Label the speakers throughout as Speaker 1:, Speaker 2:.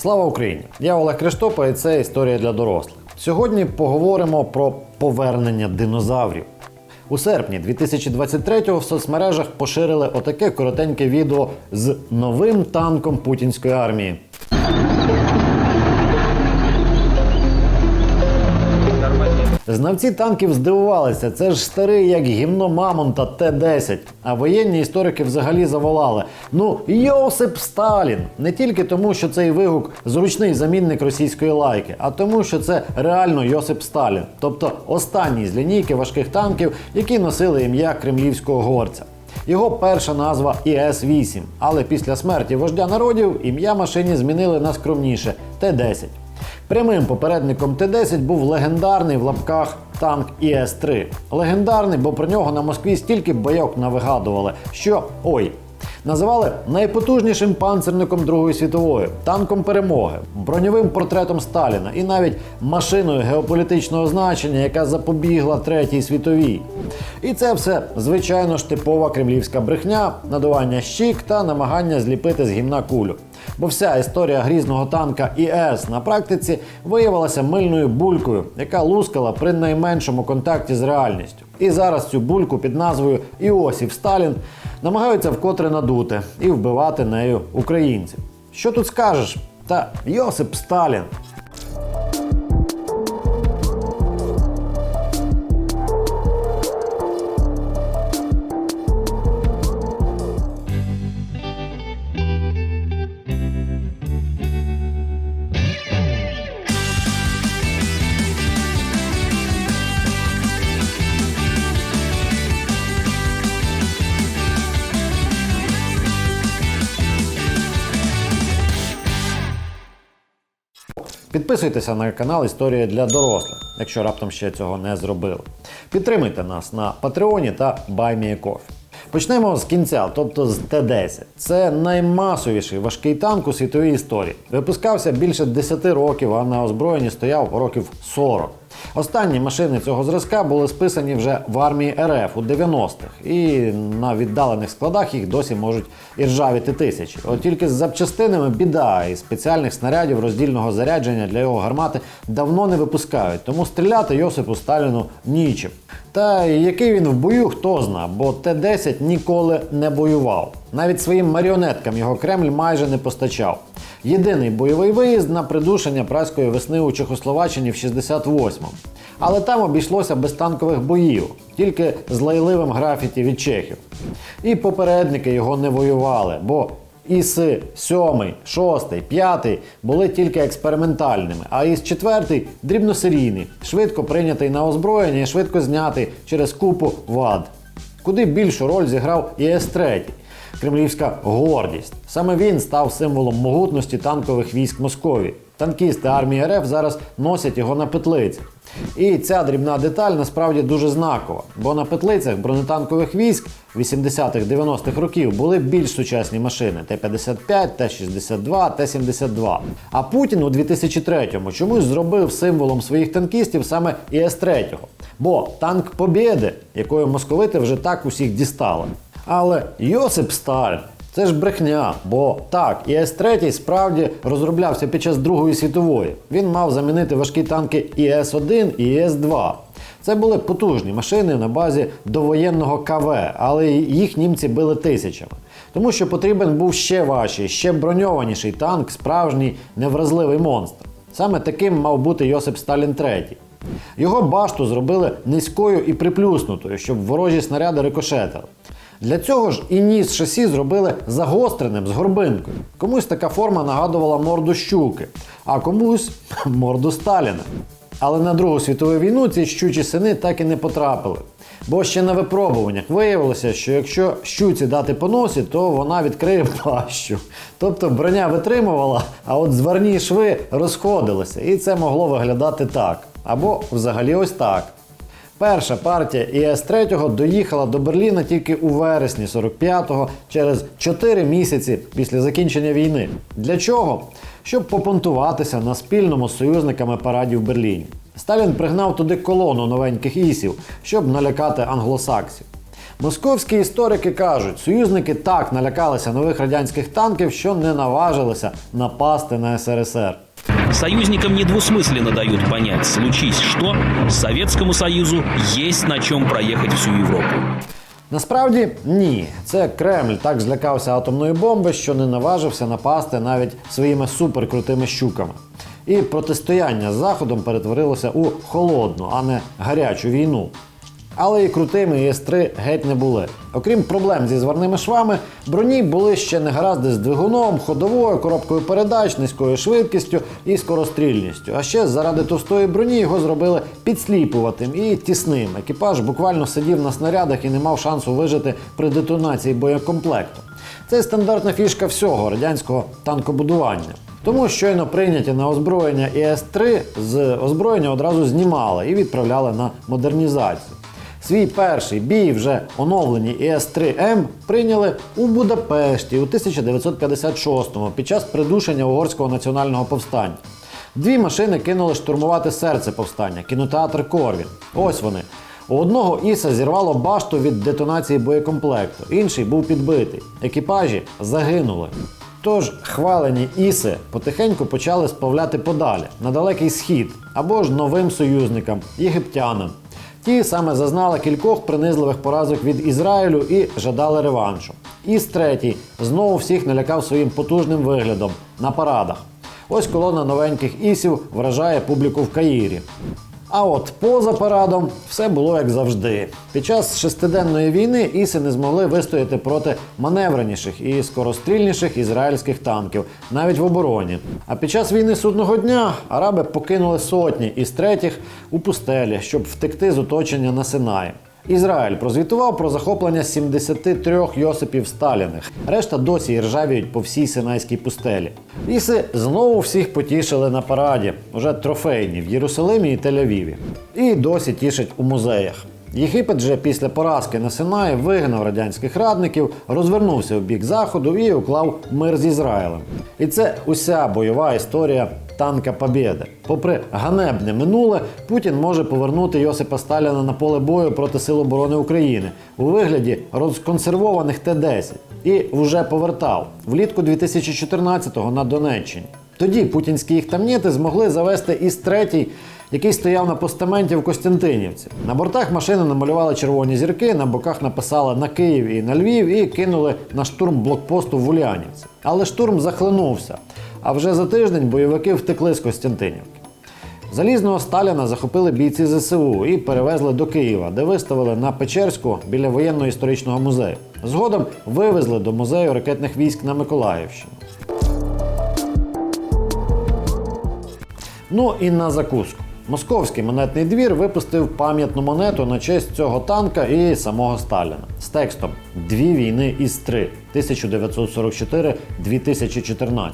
Speaker 1: Слава Україні! Я Олег Криштопа і це історія для дорослих. Сьогодні поговоримо про повернення динозаврів. У серпні 2023-го в соцмережах поширили отаке коротеньке відео з новим танком путінської армії. Знавці танків здивувалися. Це ж старий як гімно Мамонта Т-10. А воєнні історики взагалі заволали. Ну, Йосип Сталін! Не тільки тому, що цей вигук зручний замінник російської лайки, а тому, що це реально Йосип Сталін, тобто останній з лінійки важких танків, які носили ім'я кремлівського горця. Його перша назва ІС-8, але після смерті вождя народів ім'я машині змінили на скромніше Т-10. Прямим попередником Т-10 був легендарний в лапках танк ІС-3. Легендарний, бо про нього на Москві стільки бойок навигадували, що ой. Називали найпотужнішим панцерником Другої світової, танком перемоги, броньовим портретом Сталіна і навіть машиною геополітичного значення, яка запобігла Третій світовій. І це все, звичайно ж, типова кремлівська брехня, надування щік та намагання зліпити з гімна кулю. Бо вся історія грізного танка ІС на практиці виявилася мильною булькою, яка лускала при найменшому контакті з реальністю. І зараз цю бульку під назвою Іосиф Сталін намагаються вкотре надути і вбивати нею українців. Що тут скажеш? Та Йосип Сталін. Підписуйтеся на канал Історія для дорослих, якщо раптом ще цього не зробили. Підтримуйте нас на Патреоні та BuyMeACoffee. Почнемо з кінця, тобто з Т-10. Це наймасовіший важкий танк у світовій історії. Випускався більше 10 років, а на озброєнні стояв років 40. Останні машини цього зразка були списані вже в армії РФ у 90-х, і на віддалених складах їх досі можуть і ржавіти тисячі. От тільки з запчастинами біда, і спеціальних снарядів роздільного зарядження для його гармати давно не випускають, тому стріляти Йосипу Сталіну нічим. Та який він в бою, хто зна, бо Т-10 ніколи не воював. Навіть своїм маріонеткам його Кремль майже не постачав. Єдиний бойовий виїзд на придушення праської весни у Чехословаччині в 68-му. Але там обійшлося без танкових боїв, тільки з лайливим графіті від чехів. І попередники його не воювали, бо ІСи 7, 6, 5 були тільки експериментальними, а ІС 4 дрібносерійний, швидко прийнятий на озброєння і швидко знятий через купу вад. Куди більшу роль зіграв ІС 3 кремлівська гордість. Саме він став символом могутності танкових військ Московії. Танкісти армії РФ зараз носять його на петлиці. І ця дрібна деталь насправді дуже знакова, бо на петлицях бронетанкових військ 80-х-90-х років були більш сучасні машини Т-55, Т-62, Т-72. А Путін у 2003-му чомусь зробив символом своїх танкістів саме ІС-3. Бо танк Побєди, якою московити вже так усіх дістали. Але Йосип Сталін це ж брехня, бо так, ІС-3 справді розроблявся під час Другої світової. Він мав замінити важкі танки ІС-1 і ІС-2. Це були потужні машини на базі довоєнного КВ, але їх німці били тисячами. Тому що потрібен був ще важчий, ще броньованіший танк, справжній невразливий монстр. Саме таким мав бути Йосип Сталін III. Його башту зробили низькою і приплюснутою, щоб ворожі снаряди рикошетили. Для цього ж і ніс шасі зробили загостреним з горбинкою. Комусь така форма нагадувала морду щуки, а комусь морду Сталіна. Але на Другу світову війну ці щучі сини так і не потрапили. Бо ще на випробуваннях виявилося, що якщо щуці дати по носі, то вона відкриє пащу. Тобто броня витримувала, а от зварні шви розходилися. І це могло виглядати так. Або взагалі ось так. Перша партія ІС-3 доїхала до Берліна тільки у вересні 45-го, через 4 місяці після закінчення війни. Для чого? Щоб попонтуватися на спільному з союзниками параді в Берліні. Сталін пригнав туди колону новеньких ісів, щоб налякати англосаксів. Московські історики кажуть, союзники так налякалися нових радянських танків, що не наважилися напасти на СРСР.
Speaker 2: Союзникам недвусмысленно дают понять, случись что, Советскому Союзу есть на чем проехать всю Европу.
Speaker 1: Насправді ні, це Кремль так злякався атомної бомби, що не наважився напасти навіть своїми суперкрутими щуками. І протистояння з Заходом перетворилося у холодну, а не гарячу війну. Але і крутими ІС-3 геть не були. Окрім проблем зі зварними швами, броні були ще негаразди з двигуном, ходовою, коробкою передач, низькою швидкістю і скорострільністю. А ще заради товстої броні його зробили підсліпуватим і тісним. Екіпаж буквально сидів на снарядах і не мав шансу вижити при детонації боєкомплекту. Це стандартна фішка всього радянського танкобудування. Тому щойно прийняті на озброєння ІС-3 з озброєння одразу знімали і відправляли на модернізацію. Свій перший бій вже оновлені ІС-3М прийняли у Будапешті у 1956-му під час придушення угорського національного повстання. Дві машини кинули штурмувати серце повстання кінотеатр Корвін. Ось вони. У одного Іса зірвало башту від детонації боєкомплекту, інший був підбитий. Екіпажі загинули. Тож хвалені Іси потихеньку почали сплавляти подалі на далекий схід або ж новим союзникам єгиптянам. Ті саме зазнали кількох принизливих поразок від Ізраїлю і жадали реваншу. Іс третій знову всіх налякав своїм потужним виглядом на парадах. Ось колона новеньких ісів вражає публіку в Каїрі. А от поза парадом все було як завжди. Під час шестиденної війни іси не змогли вистояти проти маневреніших і скорострільніших ізраїльських танків, навіть в обороні. А під час війни судного дня араби покинули сотні із третіх у пустелі, щоб втекти з оточення на Синаї. Ізраїль прозвітував про захоплення 73 Йосипів Сталіних. Решта досі і ржавіють по всій Синайській пустелі. Іси знову всіх потішили на параді, уже трофейні в Єрусалимі і Тель-Авіві. І досі тішать у музеях. Єгипет же після поразки на Синаї вигнав радянських радників, розвернувся в бік заходу і уклав мир з Ізраїлем. І це уся бойова історія танка Побєди. Попри ганебне минуле, Путін може повернути Йосипа Сталіна на поле бою проти Сил оборони України у вигляді розконсервованих Т-10 і вже повертав влітку 2014-го на Донеччині. Тоді путінські їхтамніти змогли завести із третій, який стояв на постаменті в Костянтинівці. На бортах машини намалювали червоні зірки, на боках написали на Київ і на Львів і кинули на штурм блокпосту в Улянівці. Але штурм захлинувся. А вже за тиждень бойовики втекли з Костянтинівки. Залізного Сталіна захопили бійці ЗСУ і перевезли до Києва, де виставили на Печерську біля воєнно-історичного музею. Згодом вивезли до музею ракетних військ на Миколаївщину. Ну і на закуску. Московський монетний двір випустив пам'ятну монету на честь цього танка і самого Сталіна з текстом Дві війни із три 1944-2014.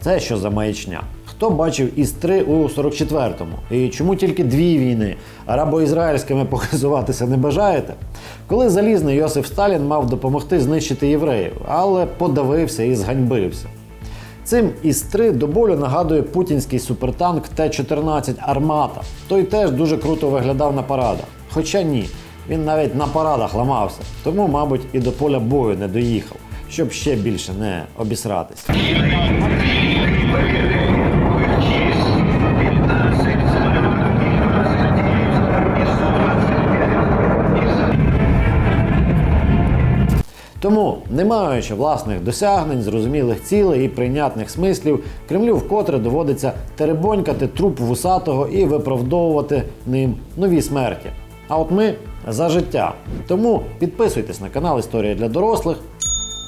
Speaker 1: Це що за маячня? Хто бачив із 3 у 44-му? І чому тільки дві війни? Арабо-ізраїльськими показуватися не бажаєте? Коли залізний Йосиф Сталін мав допомогти знищити євреїв, але подавився і зганьбився. Цим ІС-3 до болю нагадує путінський супертанк Т-14 Армата. Той теж дуже круто виглядав на парадах. Хоча ні, він навіть на парадах ламався, тому, мабуть, і до поля бою не доїхав, щоб ще більше не обісратися. Не маючи власних досягнень, зрозумілих цілей і прийнятних смислів, Кремлю вкотре доводиться теребонькати труп вусатого і виправдовувати ним нові смерті. А от ми за життя. Тому підписуйтесь на канал Історія для дорослих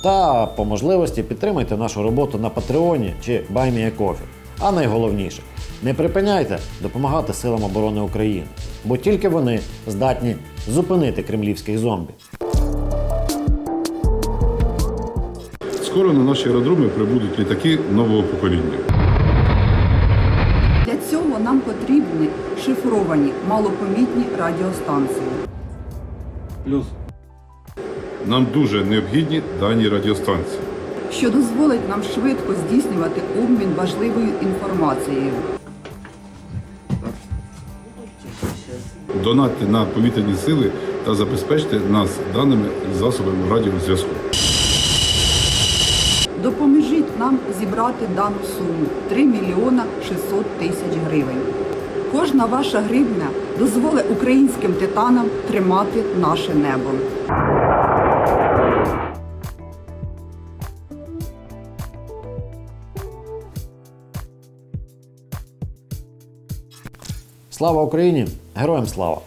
Speaker 1: та по можливості підтримайте нашу роботу на Патреоні чи BuyMeACoffee. А найголовніше, не припиняйте допомагати силам оборони України, бо тільки вони здатні зупинити кремлівських зомбі.
Speaker 3: Скоро на наші аеродроми прибудуть літаки нового покоління.
Speaker 4: Для цього нам потрібні шифровані малопомітні радіостанції.
Speaker 3: Плюс Нам дуже необхідні дані радіостанції.
Speaker 4: що дозволить нам швидко здійснювати обмін важливою інформацією.
Speaker 3: Донатьте на повітряні сили та забезпечте нас даними засобами радіозв'язку.
Speaker 4: Допоможіть нам зібрати дану суму 3 мільйона 600 тисяч гривень. Кожна ваша гривня дозволить українським титанам тримати наше небо.
Speaker 1: Слава Україні! Героям слава!